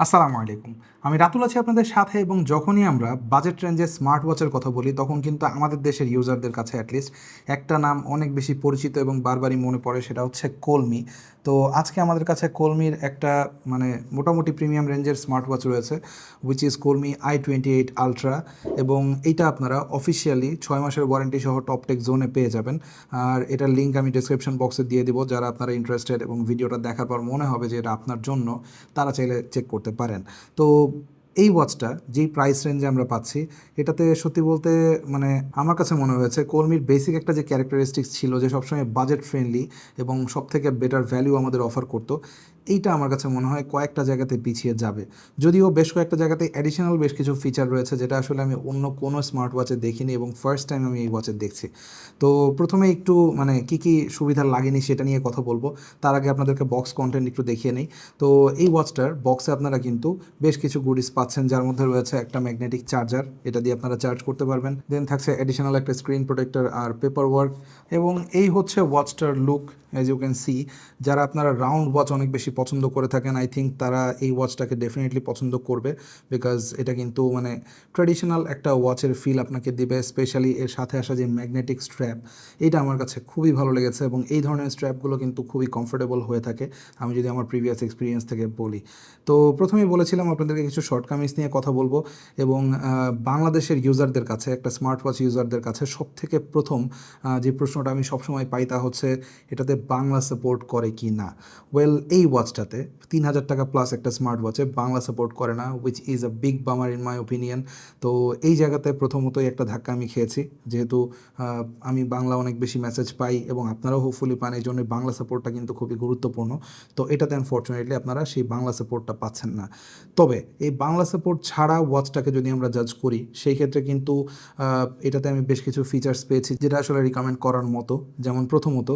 আসসালামু আলাইকুম। আমি রাতুল আছি আপনাদের সাথে এবং যখনই আমরা বাজেট রেঞ্জে স্মার্ট ওয়াচের কথা বলি, তখন কিন্তু আমাদের দেশের ইউজারদের কাছে অ্যাটলিস্ট একটা নাম অনেক বেশি পরিচিত এবং বারবারই মনে পড়ে, সেটা হচ্ছে কলমি তো আজকে আমাদের কাছে কলমির একটা মানে মোটামুটি প্রিমিয়াম রেঞ্জের স্মার্ট ওয়াচ রয়েছে which is Colmi I twenty eight Ultra এবং এইটা আপনারা অফিসিয়ালি ছয় মাসের ওয়ারেন্টি সহ টপটেক জোনে পেয়ে যাবেন। আর এটার লিঙ্ক আমি ডিসক্রিপশন বক্সে দিয়ে দিব, যারা আপনারা ইন্টারেস্টেড এবং ভিডিওটা দেখার পর মনে হবে যে এটা আপনার জন্য, তারা চাইলে চেক করতে পারেন। তো এই ওয়াচটা যেই প্রাইস রেঞ্জে আমরা পাচ্ছি, এটাতে সত্যি বলতে মানে আমার কাছে মনে হয়েছে কর্মীর বেসিক একটা যে ক্যারেক্টারিস্টিক্স ছিল যে সবসময় বাজেট ফ্রেন্ডলি এবং সব থেকে বেটার ভ্যালু আমাদের অফার করতো এইটা আমার কাছে মনে হয় কয়েকটা জায়গাতে পিছিয়ে যাবে। যদিও বেশ কয়েকটা জায়গাতে অ্যাডিশনাল বেশ কিছু ফিচার রয়েছে যেটা আসলে আমি অন্য কোনো স্মার্ট ওয়াচে দেখিনি এবং ফার্স্ট টাইম আমি এই ওয়াচে দেখছি। তো প্রথমে একটু মানে কি কি সুবিধা লাগেনি সেটা নিয়ে কথা বলব। তার আগে আপনাদেরকে বক্স কন্টেন্ট একটু দেখিয়ে নেই। তো এই ওয়াচটার বক্সে আপনারা কিন্তু বেশ কিছু গুডিস পাচ্ছেন, যার মধ্যে রয়েছে একটা ম্যাগনেটিক চার্জার এটা দিয়ে আপনারা চার্জ করতে পারবেন। দেন থাকছে অ্যাডিশনাল একটা স্ক্রিন প্রোটেক্টর আর পেপার ওয়ার্ক এবং এই হচ্ছে ওয়াচটার look as you can see যারা আপনারা রাউন্ড ওয়াচ অনেক বেশি পছন্দ করে থাকেন আই থিঙ্ক তারা এই ওয়াচটাকে ডেফিনেটলি পছন্দ করবে বিকজ এটা কিন্তু মানে ট্র্যাডিশনাল একটা ওয়াচের ফিল আপনাকে দিবে স্পেশালি এর সাথে আসা যে ম্যাগনেটিক স্ট্র্যাপ এটা আমার কাছে খুবই ভালো লেগেছে এবং এই ধরনের স্ট্র্যাপগুলো কিন্তু খুবই কমফোর্টেবল হয়ে থাকে। আমি যদি আমার প্রিভিয়াস এক্সপিরিয়েন্স থেকে বলি। তো প্রথমেই বলেছিলাম আপনাদেরকে কিছু শর্টকামিজ নিয়ে কথা বলব এবং বাংলাদেশের ইউজারদের কাছে, একটা স্মার্ট ওয়াচ ইউজারদের কাছে সব থেকে প্রথম যে প্রশ্নটা আমি সবসময় পাই তা হচ্ছে, এটাতে বাংলা সাপোর্ট করে কি না ওয়েল এই ওয়াচটাতে তিন হাজার টাকা প্লাস একটা স্মার্ট ওয়াচে বাংলা সাপোর্ট করে না which is a big bummer in my opinion তো এই জায়গাতে প্রথমতই একটা ধাক্কা আমি খেয়েছি, যেহেতু আমি বাংলা অনেক বেশি মেসেজ পাই এবং আপনারাও হোপফুলি পান, এই জন্য বাংলা সাপোর্টটা কিন্তু খুবই গুরুত্বপূর্ণ। তো এটাতে আনফর্চুনেটলি আপনারা সেই বাংলা সাপোর্টটা পাচ্ছেন না। তবে এই বাংলা সাপোর্ট ছাড়া ওয়াচটাকে যদি আমরা জাজ করি, সেই ক্ষেত্রে কিন্তু এটাতে আমি বেশ কিছু ফিচার্স পেয়েছি, যেটা আসলে রিকমেন্ড করার মতো। যেমন প্রথমত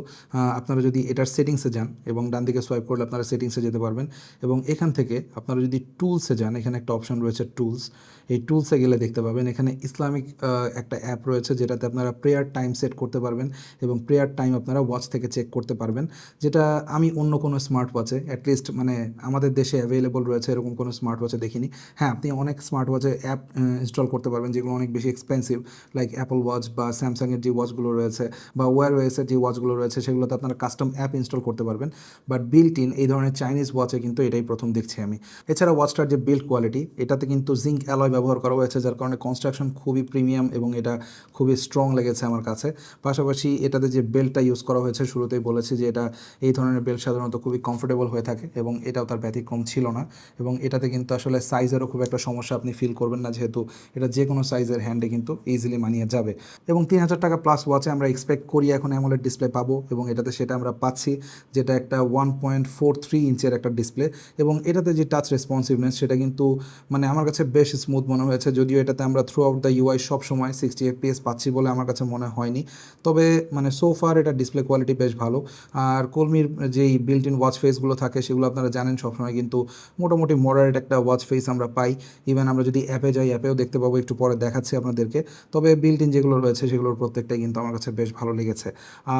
আপনারা যদি এটার সেটিংসে যান এবং ডান দিকে সোয়াইপ করলে আপনারা সেটিংসে যেতে পারবেন এবং এখান থেকে আপনারা যদি টুলসে যান, এখানে একটা অপশন রয়েছে টুলস এই টুলসে গেলে দেখতে পাবেন এখানে ইসলামিক একটা অ্যাপ রয়েছে যেটাতে আপনারা প্রেয়ার টাইম সেট করতে পারবেন এবং প্রেয়ার টাইম আপনারা ওয়াচ থেকে চেক করতে পারবেন। যেটা আমি অন্য কোনো স্মার্ট ওয়াচে অ্যাটলিস্ট মানে আমাদের দেশে অ্যাভেলেবল রয়েছে এরকম কোনো স্মার্ট ওয়াচে দেখিনি। হ্যাঁ আপনি অনেক স্মার্ট ওয়াচে অ্যাপ ইনস্টল করতে পারবেন যেগুলো অনেক বেশি এক্সপেন্সিভ লাইক অ্যাপল ওয়াচ বা স্যামসাংয়ের যে ওয়াচগুলো রয়েছে বা ওয়ার ওয়েসের যে ওয়াচগুলো রয়েছে, সেগুলোতে আপনারা কাস্টম অ্যাপ ইনস্টল করতে পারবেন। বাট বিল্ট ইন এই ধরনের চাইনিজ ওয়াচে কিন্তু এটাই প্রথম দেখছি আমি। এছাড়া ওয়াচটার যে বিল্ড কোয়ালিটি এটাতে কিন্তু জিঙ্ক অ্যালয় ব্যবহার করা হয়েছে, যার কারণে কনস্ট্রাকশন খুবই প্রিমিয়াম এবং এটা খুবই স্ট্রং লেগেছে আমার কাছে। পাশাপাশি এটাতে যে বেল্টটা ইউজ করা হয়েছে, শুরুতেই বলেছি যে এটা, এই ধরনের বেল্ট সাধারণত খুবই কমফোর্টেবল হয়ে থাকে এবং এটাও তার ব্যতিক্রম ছিল না। এবং এটাতে কিন্তু আসলে সাইজেরও খুব একটা সমস্যা আপনি ফিল করবেন না, যেহেতু এটা যে কোনো সাইজের হ্যান্ডে কিন্তু ইজিলি মানিয়ে যাবে। এবং তিন হাজার টাকা প্লাস ওয়াচে আমরা এক্সপেক্ট করি, এখন অ্যামোলেড ডিসপ্লে পাবো এবং এটাতে সেটা আমরা পাচ্ছি, যেটা একটা ওয়ান পয়েন্ট ফোর থ্রি ইঞ্চের একটা ডিসপ্লে এবং এটাতে যে টাচ রেসপন্সিভনেস সেটা কিন্তু মানে আমার কাছে বেশ স্মুথ মনে হয়েছে। যদিও এটাতে আমরা থ্রু আউট দ্য ইউআই সব সময় সিক্সটি এফপিএস পাচ্ছি বলে আমার কাছে মনে হয়নি। তবে মানে সো ফার এটা ডিসপ্লে কোয়ালিটি বেশ ভালো। আর কলমির যেই বিল্ট ইন ওয়াচ ফেসগুলো থাকে, সেগুলো আপনারা জানেন সবসময় কিন্তু মোটামুটি মডারেট একটা ওয়াচ ফেস আমরা পাই। ইভেন আমরা যদি অ্যাপে যাই অ্যাপেও দেখতে পাবো, একটু পরে দেখাচ্ছি আপনাদেরকে। তবে বিল্ট ইন যেগুলো রয়েছে, সেগুলোর প্রত্যেকটাই কিন্তু আমার কাছে বেশ ভালো লেগেছে।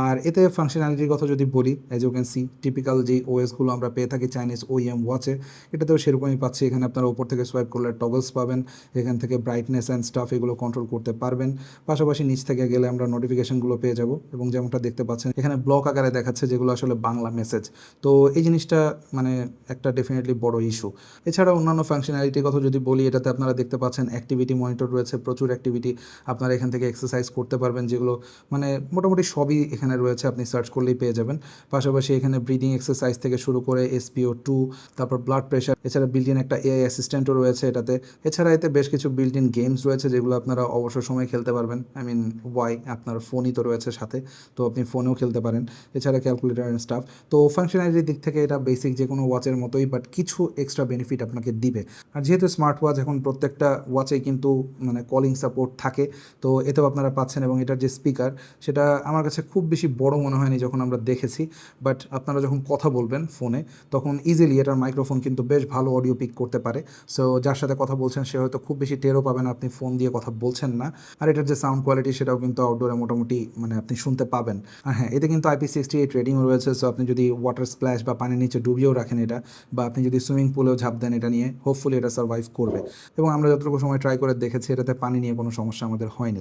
আর এতে ফাংশনালিটির কথা যদি বলি as you can see typical যেই ওএসগুলো আমরা পেয়ে থাকি চাইনিজ ওইএম ওয়াচে এটাতেও সেরকমই পাচ্ছি। এখানে আপনারা উপর থেকে সোয়াইপ করলে টগলস পাবেন। এখান থেকে ব্রাইটনেস অ্যান্ড স্টাফ এগুলো কন্ট্রোল করতে পারবেন। পাশাপাশি নিচ থেকে গেলে আমরা নোটিফিকেশনগুলো পেয়ে যাব এবং যেমনটা দেখতে পাচ্ছেন, এখানে ব্লক আকারে দেখাচ্ছে যেগুলো আসলে বাংলা মেসেজ তো এই জিনিসটা মানে একটা ডেফিনেটলি বড় ইস্যু এছাড়া অন্যান্য ফাংশনালিটির কথা যদি বলি, এটাতে আপনারা দেখতে পাচ্ছেন অ্যাক্টিভিটি মনিটর রয়েছে, প্রচুর অ্যাক্টিভিটি আপনারা এখান থেকে এক্সারসাইজ করতে পারবেন যেগুলো মানে মোটামুটি সবই এখানে রয়েছে, আপনি সার্চ করলেই পেয়ে যাবেন। পাশাপাশি এখানে ব্রিদিং এক্সারসাইজ থেকে শুরু করে এসপিও টু তারপর ব্লাড প্রেশার এছাড়া ইন একটা এআই অ্যাসিস্ট্যান্টও রয়েছে এটাতে। এছাড়া এতে বেশ কিছু ইন গেমস রয়েছে যেগুলো আপনারা অবসর সময় খেলতে পারবেন। আই মিন ওয়াই আপনার ফোনই তো রয়েছে সাথে, তো আপনি ফোনেও খেলতে পারেন। এছাড়া ক্যালকুলেটার অ্যান্ড স্টাফ তো ফাংশনালিটির দিক থেকে এটা বেসিক যে কোনো ওয়াচের মতোই বাট কিছু এক্সট্রা বেনিফিট আপনাকে দিবে। আর যেহেতু স্মার্ট ওয়াচ এখন প্রত্যেকটা ওয়াচেই কিন্তু মানে কলিং সাপোর্ট থাকে, তো এতেও আপনারা পাচ্ছেন এবং এটার যে স্পিকার সেটা আমার কাছে খুব বেশি বড় মনে হয়নি যখন আমরা দেখেছি বাট আপনারা যখন কথা বলবেন ফোনে ফোনে তখন ইজিলি এটার মাইক্রোফোন কিন্তু বেশ ভালো অডিও পিক করতে পারে। সো যার সাথে কথা বলছেন, সে হয়তো খুব বেশি টেরও পাবেন, আপনি ফোন দিয়ে কথা বলছেন না। আর এটার যে সাউন্ড কোয়ালিটি সেটাও কিন্তু আউটডোরে মোটামুটি মানে আপনি শুনতে পাবেন। আর হ্যাঁ এতে কিন্তু আইপি সিক্সটি এইট রেডিং রয়েছে। সো আপনি যদি ওয়াটার স্প্ল্যাশ বা পানির নিচে ডুবিয়েও রাখেন এটা, বা আপনি যদি সুইমিং পুলেও ঝাঁপ দেন এটা নিয়ে হোপফুলি এটা সার্ভাইভ করবে। এবং আমরা যতটুকু সময় ট্রাই করে দেখেছি, এটাতে পানি নিয়ে কোনো সমস্যা আমাদের হয়নি।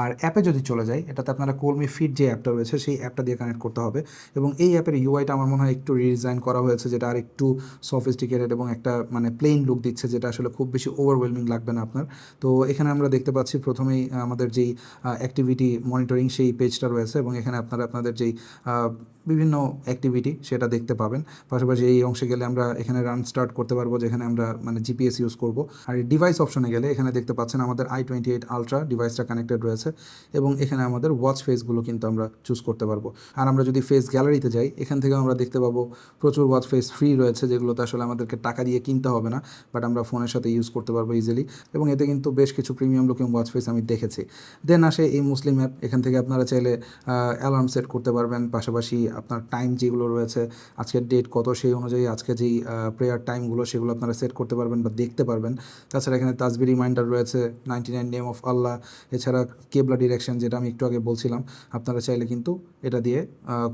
আর অ্যাপে যদি চলে যাই, এটাতে আপনারা কলমি ফিট যে অ্যাপটা রয়েছে, সেই অ্যাপটা দিয়ে কানেক্ট করতে হবে। এবং এই অ্যাপের ইউআইটা আমার মনে হয় একটু রিডিজাইন করা হয়েছে যেটা আর একটু সফিস্টিকেটেড এবং একটা মানে প্লেন লুক দিচ্ছে, যেটা আসলে খুব বেশি ওভারওয়েলমিং লাগবে না আপনার। তো এখানে আমরা দেখতে পাচ্ছি প্রথমেই আমাদের যেই অ্যাক্টিভিটি মনিটরিং সেই পেজটা রয়েছে এবং এখানে আপনারা, আপনাদের যেই বিভিন্ন অ্যাক্টিভিটি সেটা দেখতে পাবেন। পাশাপাশি এই অংশে গেলে আমরা এখানে রান স্টার্ট করতে পারব, যেখানে আমরা মানে জিপিএস ইউজ করব। আর ডিভাইস অপশনে গেলে এখানে দেখতে পাচ্ছেন আমাদের আই টোয়েন্টি এইট আলট্রা ডিভাইসটা কানেক্টেড রয়েছে এবং এখানে আমাদের ওয়াচ ফেসগুলো কিন্তু আমরা চুজ করতে পারব। আর আমরা যদি ফেস গ্যালারিতে যাই, এখান থেকে আমরা দেখতে পাবো প্রচুর ওয়াচ ফেস ফ্রি রয়েছে, যেগুলোতে আসলে আমাদেরকে টাকা দিয়ে কিনতে হবে না বাট আমরা ফোনের সাথে ইউজ করতে পারব ইজিলি এবং এতে কিন্তু বেশ কিছু প্রিমিয়াম লুকিং ওয়াচ ফেস আমি দেখেছি। দেন আসে এই মুসলিম অ্যাপ এখান থেকে আপনারা চাইলে অ্যালার্ম সেট করতে পারবেন। পাশাপাশি আপনার টাইম যেগুলো রয়েছে, আজকের ডেট কত সেই অনুযায়ী আজকে যেই প্রেয়ার টাইমগুলো সেগুলো আপনারা সেট করতে পারবেন বা দেখতে পারবেন। তাছাড়া এখানে তাজবি রিমাইন্ডার রয়েছে ninety nine name of Allah এছাড়া কেবলা ডিরেকশন যেটা আমি একটু আগে বলছিলাম, আপনারা চাইলে কিন্তু এটা দিয়ে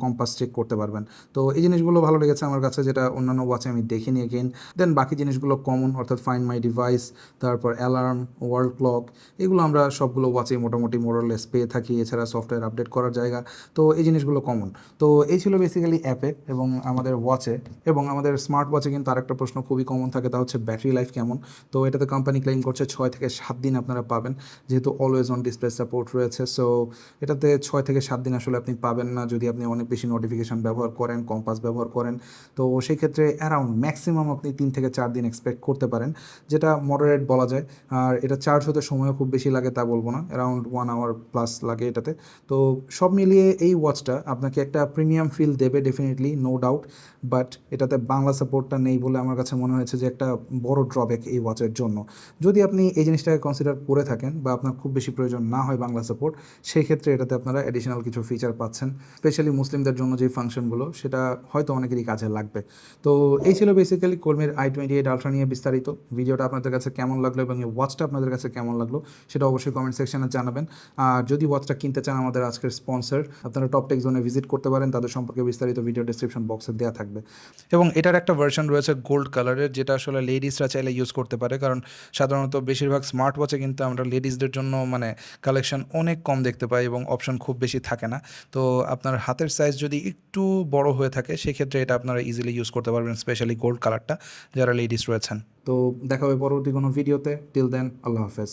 কম্পাস চেক করতে পারবেন। তো এই জিনিসগুলো ভালো লেগেছে আমার কাছে, যেটা অন্যান্য ওয়াচে আমি দেখিনি এগেইন দেন বাকি জিনিসগুলো কমন অর্থাৎ ফাইন মাই ডিভাইস তারপর অ্যালার্ম ওয়ার্ল্ড ক্লক এগুলো আমরা সবগুলো ওয়াচে মোটামুটি মোরালেস পেয়ে থাকি। এছাড়া সফটওয়্যার আপডেট করার জায়গা। তো এই জিনিসগুলো কমন তো এই ছিল বেসিক্যালি অ্যাপে এবং আমাদের ওয়াচে এবং আমাদের স্মার্ট ওয়াচে কিন্তু আরেকটা প্রশ্ন খুবই কমন থাকে, তা হচ্ছে ব্যাটারি লাইফ কেমন? তো এটাতে কোম্পানি ক্লেম করছে ছয় থেকে সাত দিন আপনারা পাবেন, যেহেতু অলওয়েজ অন ডিসপ্লে সাপোর্ট রয়েছে। সো এটাতে ছয় থেকে সাত দিন আসলে আপনি পাবেন না যদি আপনি অনেক বেশি নোটিফিকেশান ব্যবহার করেন কম্পাস ব্যবহার করেন। তো সেই ক্ষেত্রে অ্যারাউন্ড ম্যাক্সিমাম আপনি তিন থেকে চার দিন এক্সপেক্ট করতে পারেন, যেটা মডারেট বলা যায়। আর এটা চার্জ হতে সময়ও খুব বেশি লাগে, তা বলব না। অ্যারাউন্ড ওয়ান আওয়ার প্লাস লাগে এটাতে। তো সব মিলিয়ে এই ওয়াচটা আপনাকে একটা প্রিমিয়াম ফিল দেবে ডেফিনেটলি নো ডাউট বাট এটাতে বাংলা সাপোর্টটা নেই বলে আমার কাছে মনে হয়েছে যে একটা বড় ড্রব্যাক এই ওয়াচের জন্য। যদি আপনি এই জিনিসটাকে কনসিডার করে থাকেন বা আপনার খুব বেশি প্রয়োজন না হয় বাংলা সাপোর্ট সেই ক্ষেত্রে এটাতে আপনারা অ্যাডিশনাল কিছু ফিচার পাচ্ছেন। স্পেশালি মুসলিমদের জন্য যে ফাংশনগুলো সেটা হয়তো অনেকেরই কাজে লাগবে। তো এই ছিল বেসিক্যালি কর্মীর আই টোয়েন্টি এইট আলট্রা নিয়ে বিস্তারিত। ভিডিওটা আপনাদের কাছে কেমন লাগল এবং এই ওয়াচটা আপনাদের কাছে কেমন লাগল, সেটা অবশ্যই কমেন্ট সেকশনে জানাবেন। আর যদি ওয়াচটা কিনতে চান আমাদের আজকের স্পন্সর আপনারা টপ টেক জোনে ভিজিট করতে পারেন, তাদের সম্পর্কে বিস্তারিত ভিডিও ডিসক্রিপশন বক্সে দেওয়া থাকবে। এবং এটার একটা ভার্সন রয়েছে গোল্ড কালারের যেটা আসলে লেডিসরা চাইলে ইউজ করতে পারে। কারণ সাধারণত বেশিরভাগ স্মার্ট ওয়াচে কিন্তু আমরা লেডিসদের জন্য মানে কালেকশন অনেক কম দেখতে পাই এবং অপশন খুব বেশি থাকে না। তো আপনার হাতের সাইজ যদি একটু বড় হয়ে থাকে, সেক্ষেত্রে এটা আপনারা ইজিলি ইউজ করতে পারবেন স্পেশালি গোল্ড কালারটা যারা লেডিস রয়েছেন। তো দেখা হবে পরবর্তী কোনো ভিডিওতে টিল দেন আল্লাহ হাফেজ।